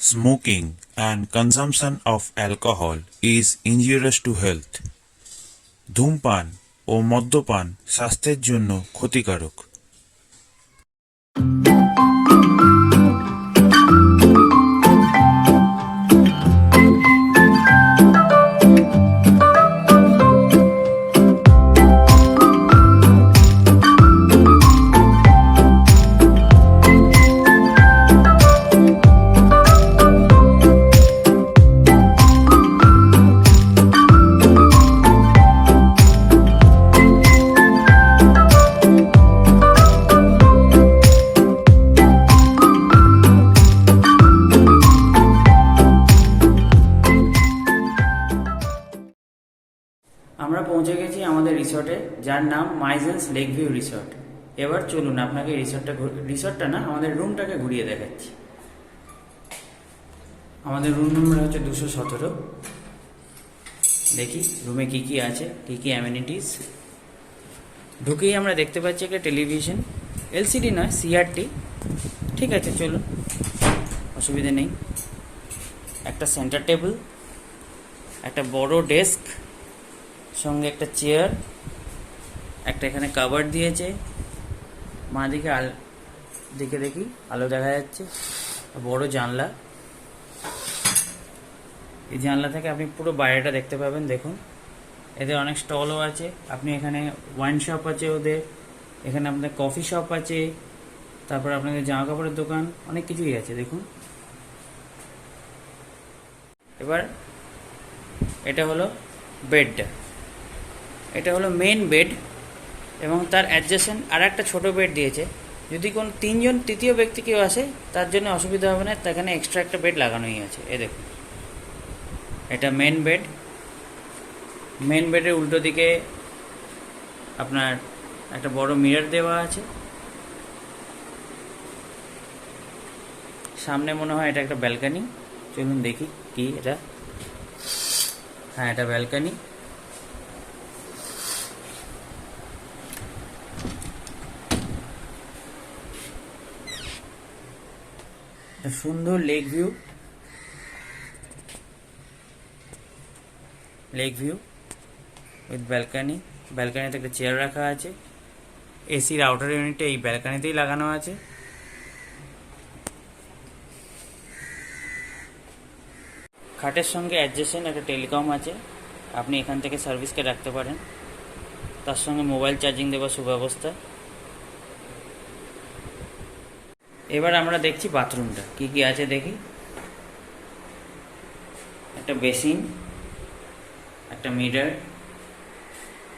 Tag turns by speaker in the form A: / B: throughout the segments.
A: Smoking and consumption of alcohol is injurious to health. ধূমপান ও মদ্যপান স্বাস্থ্যের জন্য ক্ষতিকারক
B: আমরা পৌঁছে গেছি আমাদের রিসর্টে, যার নাম মাইজেন্স লেক ভিউ রিসর্ট। এবার চলুন আপনাকে রিসর্টটা রিসর্টটা না, আমাদের রুমটাকে ঘুরিয়ে দেখাচ্ছি। আমাদের রুম নম্বর হচ্ছে দুশো সতেরো। দেখি, রুমে কি কি আছে, কি কি অ্যামিনিটিস ঢুকেই আমরা দেখতে পাচ্ছি একটা টেলিভিশন এলসিডি নয় সিআরটি ঠিক আছে, চলুন। অসুবিধে নেই। একটা সেন্টার টেবিল একটা বড় ডেস্ক সঙ্গে একটা চেয়ার একটা এখানে কাভার দিয়েছে। মা দিকে আল দিকে দেখি, আলো দেখা যাচ্ছে। বড় জানলা। এই জানলা থেকে আপনি পুরো বাইরেটা দেখতে পাবেন, দেখুন। এদের অনেক স্টলও আছে। আপনি এখানে ওয়াইন শপ আছে ওদের, এখানে আপনাদের কফি শপ আছে, তারপর আপনাদের জামা কাপড়ের দোকান, অনেক কিছুই আছে, দেখুন। এবার, এটা হলো বেডটা এটা হলো মেন বেড এবং তার অ্যাডজাসেন্ট আর একটা ছোটো বেড দিয়েছে। যদি কোন তিনজন তৃতীয় ব্যক্তি কেউ আসে, তার জন্য অসুবিধা হবে না। তার এখানে এক্সট্রা একটা বেড লাগানোই আছে। এ দেখুন। এটা মেন বেড মেন বেডের উল্টো দিকে আপনার একটা বড় মিরর দেওয়া আছে। সামনে মনে হয় এটা একটা ব্যালকানি চলুন দেখি কি এটা। হ্যাঁ এটা ব্যালকানি সুন্দর lake view lake view with balcony ব্যালকানিতে একটা চেয়ার রাখা আছে। এসির আউটার ইউনিটটা এই ব্যালকানিতেই লাগানো আছে। খাটের সঙ্গে অ্যাডজাস্টেন্ট একটা টেলিকম আছে। আপনি এখান থেকে সার্ভিসকে রাখতে পারেন। তার সঙ্গে মোবাইল চার্জিং দেওয়ার সুব্যবস্থা। এবার আমরা দেখছি বাথরুমটা। কি কি আছে দেখি? একটা বেসিন, একটা মিডার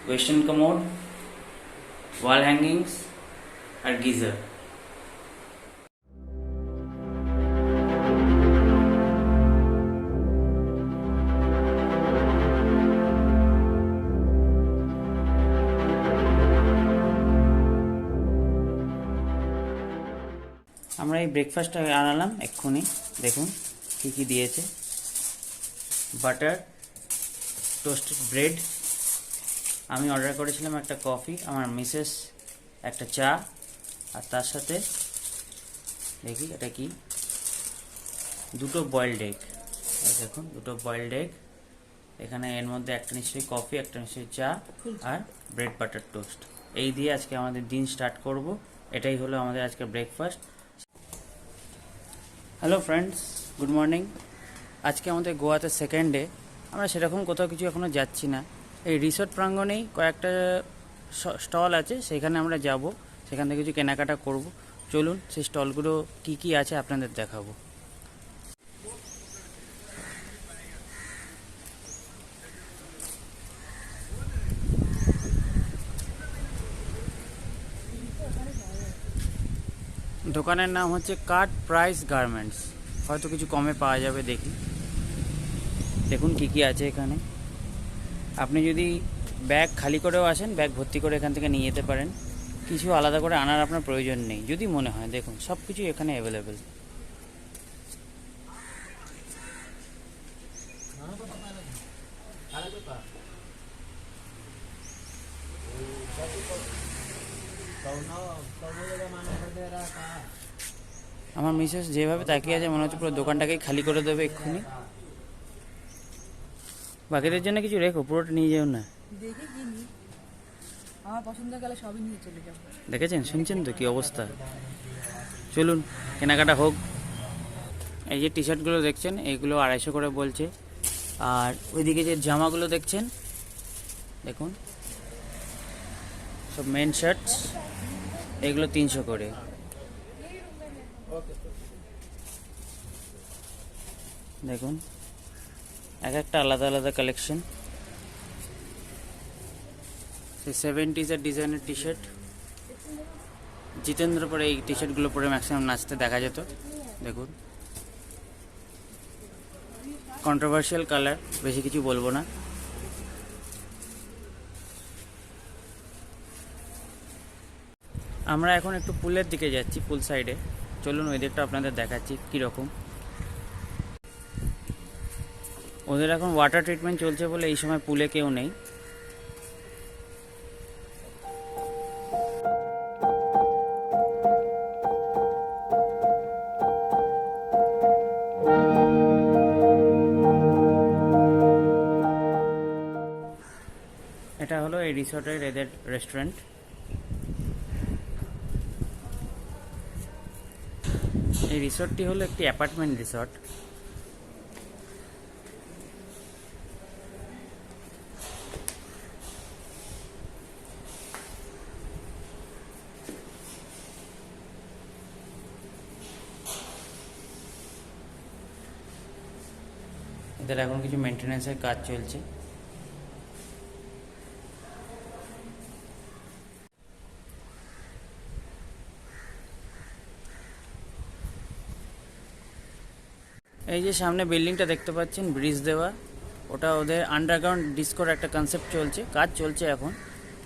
B: ওয়েস্টার্ন কমোড ওয়াল হ্যাঙ্গিংস আর গিজার। আমরা এই ব্রেকফাস্টটা আনালাম এক্ষুনি। দেখুন কী কী দিয়েছে। বাটার টোস্টেড ব্রেড আমি অর্ডার করেছিলাম একটা কফি আমার মিসেস একটা চা, আর তার সাথে দেখি এটা কি? দুটো বয়েলড এগ দেখুন, দুটো বয়েলড এগ এখানে এর মধ্যে একটা নিশ্চয়ই কফি একটা নিশ্চয়ই চা, আর ব্রেড বাটার টোস্ট এই দিয়ে আজকে আমাদের দিন স্টার্ট করব। এটাই হলো আমাদের আজকে breakfast hello friends good morning আজকে আমাদের গোয়াতে সেকেন্ড ডে আমরা সেরকম কোথাও কিছু এখনও যাচ্ছি না। এই রিসোর্ট প্রাঙ্গণেই কয়েকটা স্টল আছে। সেখানে আমরা যাব। সেখান থেকে কিছু কেনাকাটা করব। চলুন সেই স্টলগুলো কি কি আছে আপনাদের দেখাবো। দোকানের নাম হচ্ছে কাট প্রাইস গার্মেন্টস। হয়তো কিছু কমে পাওয়া যাবে, দেখি। দেখুন কি কি আছে এখানে। আপনি যদি ব্যাগ খালি করেও আসেন, ব্যাগ ভর্তি করে এখান থেকে নিয়ে যেতে পারেন। কিছু আলাদা করে আনার আপনার প্রয়োজন নেই, যদি মনে হয়। দেখুন সব কিছু এখানে অ্যাভেলেবেল আমার মিসেস যেভাবে তাকিয়ে আছে, মনে হচ্ছে পুরো দোকানটাকেই খালি করে দেবে এক্ষুনি। বাকিদের জন্য কিছু রেখো, পুরোটা নিয়ে যেও না। দেখেছেন? শুনছেন তো কি অবস্থা? চলুন, কেনাকাটা হোক। এই যে টি শার্টগুলো দেখছেন এইগুলো আড়াইশো করে বলছে। আর ওইদিকে যে জামাগুলো দেখছেন, দেখুন। সব মেন শার্টস এগুলো তিনশো করে। দেখুন, এক একটা আলাদা আলাদা কালেকশন সেভেন্টিজের ডিজাইনের টি শার্ট জিতেন্দ্র পরে এই টি শার্টগুলো পরে ম্যাক্সিমাম নাচতে দেখা যেত। দেখুন। কন্ট্রোভার্সিয়াল কালার বেশি কিছু বলব না। আমরা এখন একটু পুলের দিকে যাচ্ছি, পুল সাইডে। চলুন ওই দিকটা আপনাদের দেখাচ্ছি কীরকম। ওদের এখন ওয়াটার ট্রিটমেন্ট চলছে বলে এই সময় পুলে কেউ নেই। এটা হলো এই রিসর্টের এদের রেস্টুরেন্ট এই রিসর্টটি হলো একটি অ্যাপার্টমেন্ট রিসর্ট। এদের এখন কিছু মেনটেন্যান্সের কাজ চলছে। এই যে সামনে বিল্ডিংটা দেখতে পাচ্ছেন ব্রিজ দেওয়া। ওটা ওদের আন্ডারগ্রাউন্ড ডিস্কোর একটা কনসেপ্ট চলছে, কাজ চলছে এখন।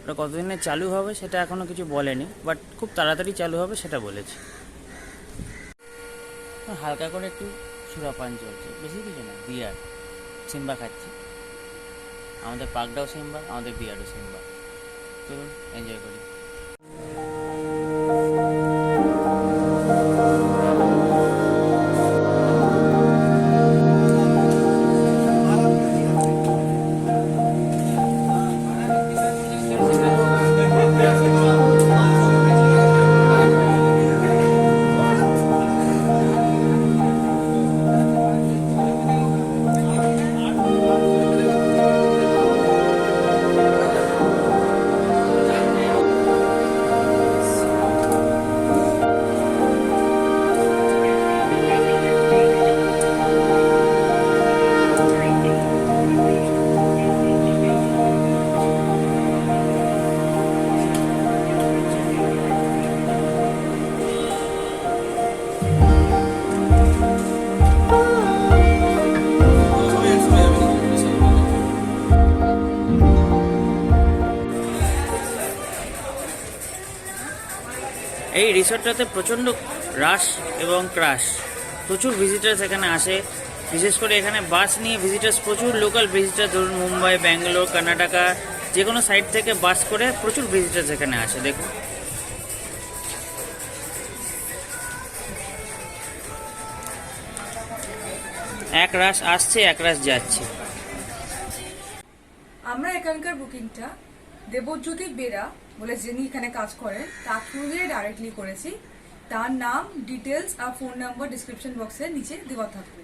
B: ওটা কতদিনে চালু হবে সেটা এখনও কিছু বলেনি বাট খুব তাড়াতাড়ি চালু হবে সেটা বলেছে। হালকা করে একটু সুরাপান চলছে, বেশি কিছু না, বিয়ার, সিম্বা খাচ্ছি। আমাদের পাকটাও সিম্বা, আমাদের বিয়ারও সিম্বা। চলুন এনজয় করি। এই রিসর্টটাতে প্রচণ্ড রাশ এবং ক্রাশ প্রচুর ভিজিটার্স এখানে আসে। বিশেষ করে এখানে বাস নিয়ে ভিজিটার্স প্রচুর লোকাল ভিজিটার ধরুন মুম্বাই, ব্যাঙ্গালোর, কর্ণাটকা যে কোনো সাইড থেকে বাস করে প্রচুর ভিজিটার্স এখানে আসে, দেখুন। এক রাশ আসছে, এক রাশ যাচ্ছে।
C: আমরা এখানকার বুকিংটা দেবজ্যোতি বেরা বলে যিনি এখানে কাজ করেন, তার থ্রু দিয়ে ডাইরেক্টলি করেছি। তার নাম ডিটেলস আর ফোন নাম্বার ডিসক্রিপশন বক্সের নিচে দেওয়া থাকবে।